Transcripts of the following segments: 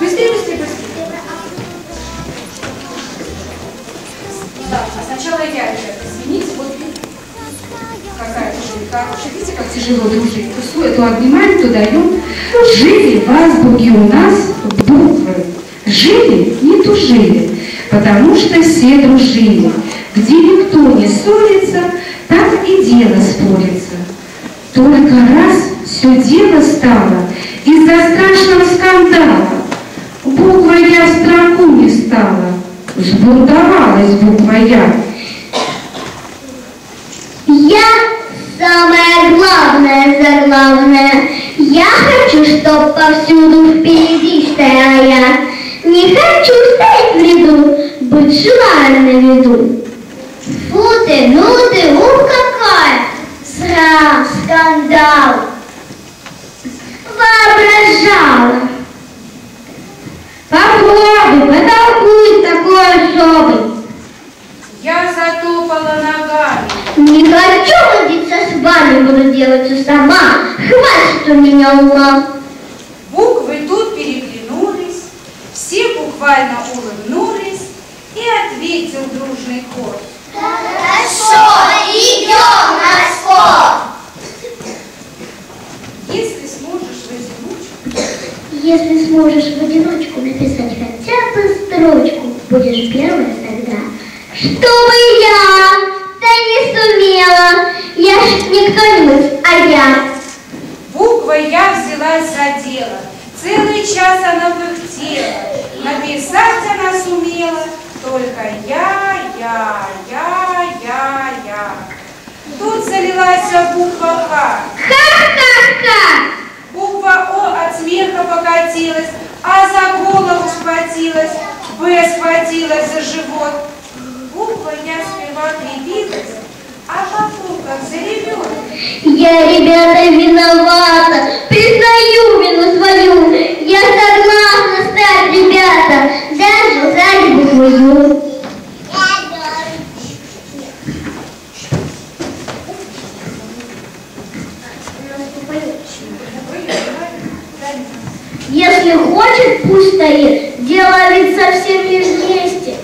Быстрее, быстрее, быстрее. Так, а сначала я ребята, извините, вот какая же хорошая. Видите, как тяжело, дружить. Пустую эту обнимаем, то даем. Жили в азбуке у нас буквы. Жили, не тужили, потому что все дружили. Где никто не ссорится, там и дело спорится. Только раз все дело стало из-за страшного скандала. Буква «Я» строку не стала, взбунтовалась буква «Я». Я самое главное, заглавное. Я хочу, чтоб повсюду впереди стояла я. Не хочу стоять в ряду, быть желаем на виду. Фу ты, ну ты, ух какая! Срам, скандал. Попробуй, потолкуй такой особый. Я затопала ногами. Не хочу водиться с вами, буду делать все сама. Хватит у меня ума. Буквы тут переглянулись, все буквально улыбнулись, и ответил дружный хор. Хорошо, идем на спор. Если сможешь в одиночку, Если сможешь в одиночку написать хотя бы строчку, будешь первая тогда. Чтобы я, да не сумела, я ж не кто-нибудь, а я. буква «Я» взялась за дело. Целый час она пыхтела, написать она сумела, только я, я, я, я, я. Тут залилась буква «Х», Ха-ха-ха! А за голову схватилась, «Б» схватилась за живот. Буква «Я» сперва кривилась, а потом как заревет. Я, ребята, виновата, признаю вину свою. Я согласна стать, ребята, даже за букву Если хочет, пусть стоит. Дело ведь совсем не вместе.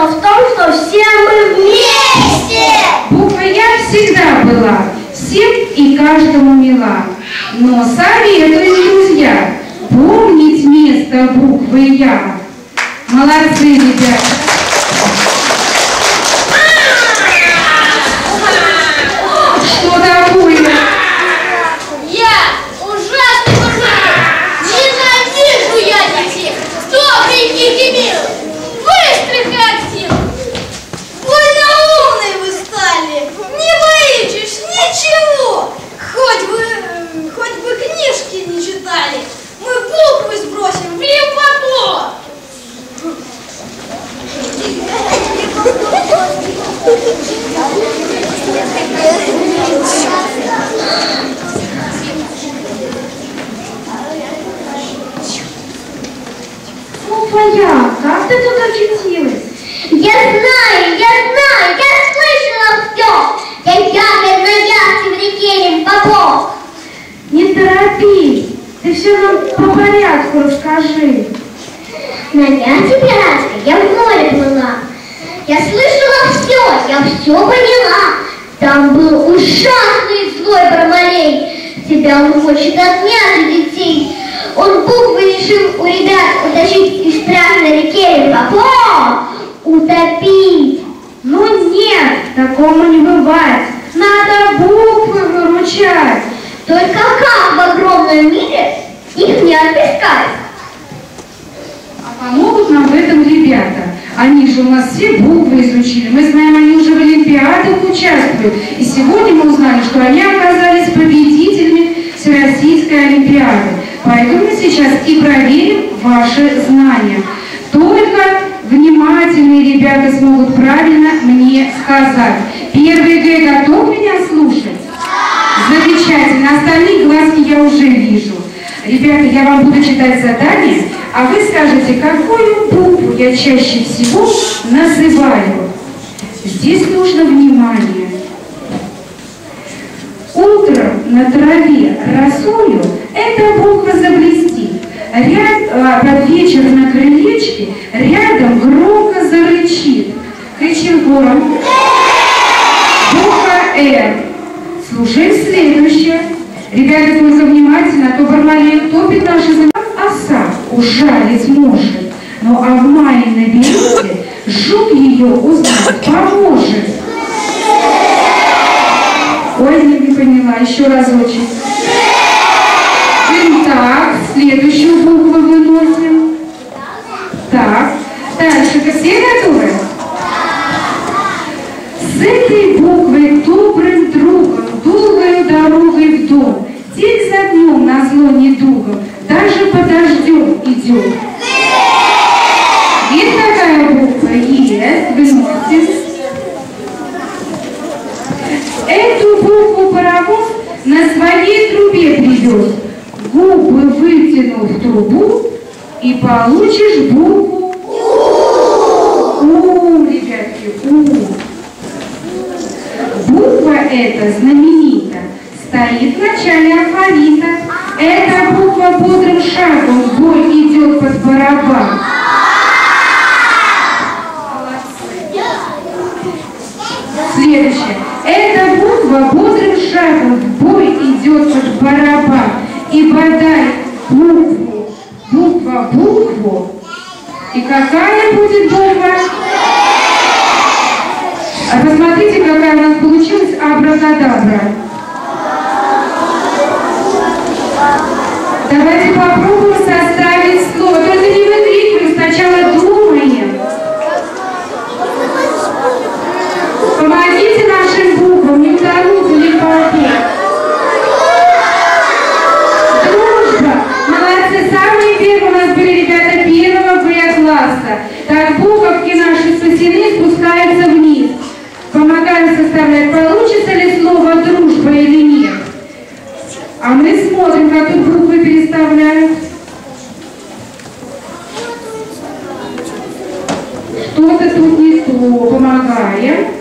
Дело в том, что все мы вместе. Буква «Я» всегда была, всем и каждому мила. Но советую, друзья, помнить место буквы «Я». Молодцы, ребята. Что такое? Буква «Я», как ты тут очутилась? Я знаю, я знаю, я слышала все. Я ягод на яхте в реке Лимпопо. Не торопись, ты все нам по порядку расскажи. На яхте пиратской я в море плыла. Я слышала все, я все поняла. Там был ужасный злой бармалей. Тебя он хочет отнять у детей. Он буквы решил у ребят утащить из страшной реки Лимпопо. Утопить. Ну нет, такого не бывает. Надо буквы выручать. Только как в огромном мире их не отыскать? А помогут нам в этом ребята. Они же у нас все буквы изучили. Мы знаем, они уже в Олимпиадах участвуют. И сегодня мы узнали, что они оказались победителями Всероссийской Олимпиады. Поэтому мы сейчас и проверим ваши знания. Только внимательные ребята смогут правильно мне сказать. Первый Г готов меня слушать? Замечательно. Остальные глазки я уже вижу. Ребята, я вам буду читать задание, а вы скажете, какую букву я чаще всего называю? Здесь нужно внимание. Утро на траве росою эта буква заблестит. Ряд, а, под вечер на крылечке рядом громко зарычит. Кричит хором. Буква «Э». «Р». Слушаем следующее. Ребята, только внимательно, а то бармалей топит наши занятия ужалить может. Но а в мае на жук ее узнать поможет. Ой, не, не поняла, еще разочек. Так, следующую букву выносим. Так, дальше, все готовы? С этой буквой на зло недугом, даже подождем идем. Есть такая буква? Есть, выносим. Эту букву паровоз на своей трубе привез. Губы в трубу и получишь букву У, ребятки, У. Буква эта знаменита, стоит в начале алфавита. Эта буква бодрым шагом бой идет под барабан. Следующее. Эта буква бодрым шагом бой идет под барабан. И бодай букву, буква букву. И какая будет буква? А посмотрите, какая у нас получилась абракадабра. Давайте попробуем составить Что-то тут не то. Помогаем.